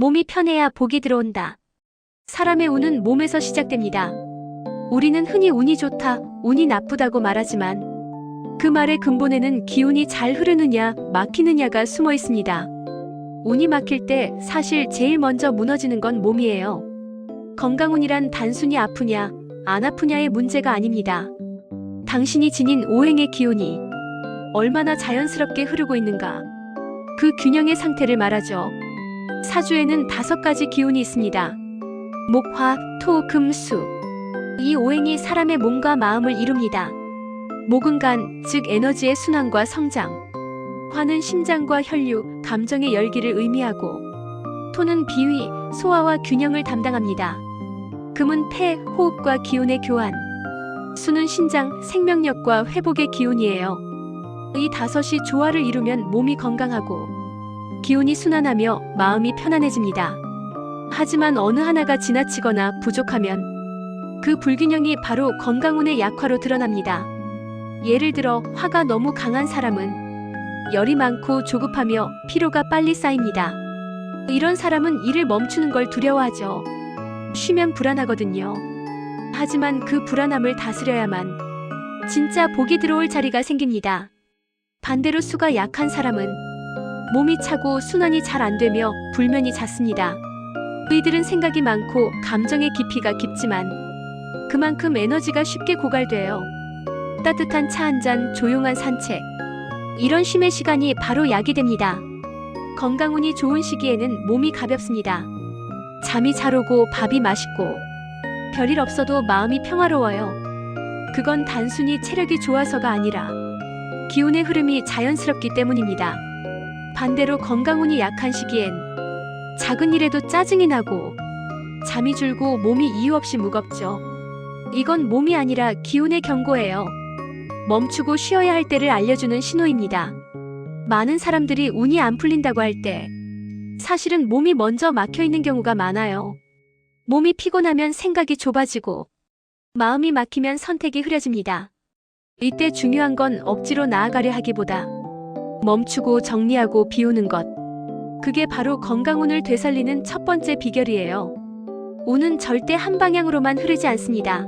몸이 편해야 복이 들어온다. 사람의 운은 몸에서 시작됩니다. 우리는 흔히 운이 좋다, 운이 나쁘다고 말하지만 그 말의 근본에는 기운이 잘 흐르느냐, 막히느냐가 숨어 있습니다. 운이 막힐 때 사실 제일 먼저 무너지는 건 몸이에요. 건강운이란 단순히 아프냐, 안 아프냐의 문제가 아닙니다. 당신이 지닌 오행의 기운이 얼마나 자연스럽게 흐르고 있는가. 그 균형의 상태를 말하죠. 사주에는 다섯 가지 기운이 있습니다. 목, 화, 토, 금, 수. 이 오행이 사람의 몸과 마음을 이룹니다. 목은 간, 즉 에너지의 순환과 성장. 화는 심장과 혈류, 감정의 열기를 의미하고 토는 비위, 소화와 균형을 담당합니다. 금은 폐, 호흡과 기운의 교환. 수는 신장, 생명력과 회복의 기운이에요. 이 다섯이 조화를 이루면 몸이 건강하고 기운이 순환하며 마음이 편안해집니다. 하지만 어느 하나가 지나치거나 부족하면 그 불균형이 바로 건강운의 약화로 드러납니다. 예를 들어 화가 너무 강한 사람은 열이 많고 조급하며 피로가 빨리 쌓입니다. 이런 사람은 일을 멈추는 걸 두려워하죠. 쉬면 불안하거든요. 하지만 그 불안함을 다스려야만 진짜 복이 들어올 자리가 생깁니다. 반대로 수가 약한 사람은 몸이 차고 순환이 잘 안 되며 불면이 잦습니다. 이들은 생각이 많고 감정의 깊이가 깊지만 그만큼 에너지가 쉽게 고갈돼요. 따뜻한 차 한 잔, 조용한 산책. 이런 쉼의 시간이 바로 약이 됩니다. 건강운이 좋은 시기에는 몸이 가볍습니다. 잠이 잘 오고 밥이 맛있고 별일 없어도 마음이 평화로워요. 그건 단순히 체력이 좋아서가 아니라 기운의 흐름이 자연스럽기 때문입니다. 반대로 건강운이 약한 시기엔 작은 일에도 짜증이 나고 잠이 줄고 몸이 이유 없이 무겁죠. 이건 몸이 아니라 기운의 경고예요. 멈추고 쉬어야 할 때를 알려주는 신호입니다. 많은 사람들이 운이 안 풀린다고 할 때 사실은 몸이 먼저 막혀 있는 경우가 많아요. 몸이 피곤하면 생각이 좁아지고 마음이 막히면 선택이 흐려집니다. 이때 중요한 건 억지로 나아가려 하기보다 멈추고 정리하고 비우는 것. 그게 바로 건강운을 되살리는 첫 번째 비결이에요. 운은 절대 한 방향으로만 흐르지 않습니다.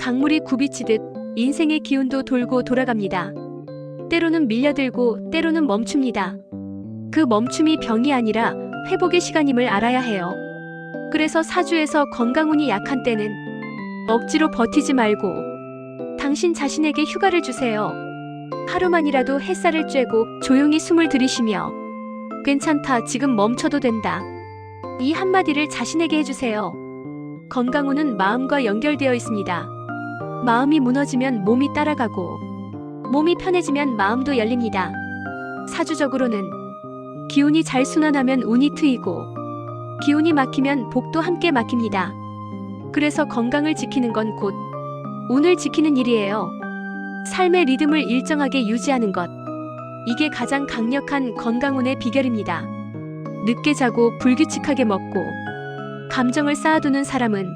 강물이 굽이치듯 인생의 기운도 돌고 돌아갑니다. 때로는 밀려들고 때로는 멈춥니다. 그 멈춤이 병이 아니라 회복의 시간임을 알아야 해요. 그래서 사주에서 건강운이 약한 때는 억지로 버티지 말고 당신 자신에게 휴가를 주세요. 하루만이라도 햇살을 쬐고 조용히 숨을 들이쉬며 괜찮다, 지금 멈춰도 된다. 이 한마디를 자신에게 해주세요. 건강운은 마음과 연결되어 있습니다. 마음이 무너지면 몸이 따라가고 몸이 편해지면 마음도 열립니다. 사주적으로는 기운이 잘 순환하면 운이 트이고 기운이 막히면 복도 함께 막힙니다. 그래서 건강을 지키는 건 곧 운을 지키는 일이에요. 삶의 리듬을 일정하게 유지하는 것. 이게 가장 강력한 건강운의 비결입니다. 늦게 자고 불규칙하게 먹고 감정을 쌓아두는 사람은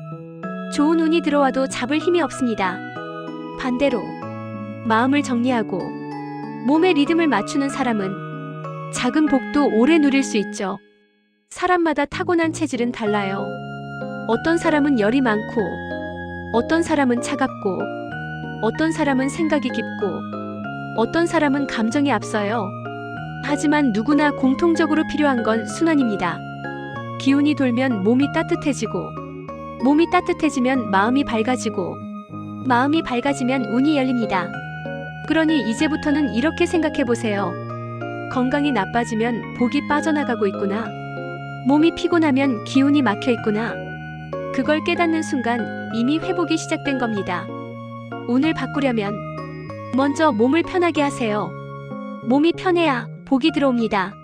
좋은 운이 들어와도 잡을 힘이 없습니다. 반대로 마음을 정리하고 몸의 리듬을 맞추는 사람은 작은 복도 오래 누릴 수 있죠. 사람마다 타고난 체질은 달라요. 어떤 사람은 열이 많고, 어떤 사람은 차갑고, 어떤 사람은 생각이 깊고, 어떤 사람은 감정이 앞서요. 하지만 누구나 공통적으로 필요한 건 순환입니다. 기운이 돌면 몸이 따뜻해지고, 몸이 따뜻해지면 마음이 밝아지고, 마음이 밝아지면 운이 열립니다. 그러니 이제부터는 이렇게 생각해 보세요. 건강이 나빠지면 복이 빠져나가고 있구나. 몸이 피곤하면 기운이 막혀 있구나. 그걸 깨닫는 순간 이미 회복이 시작된 겁니다. 운을 바꾸려면 먼저 몸을 편하게 하세요. 몸이 편해야 복이 들어옵니다.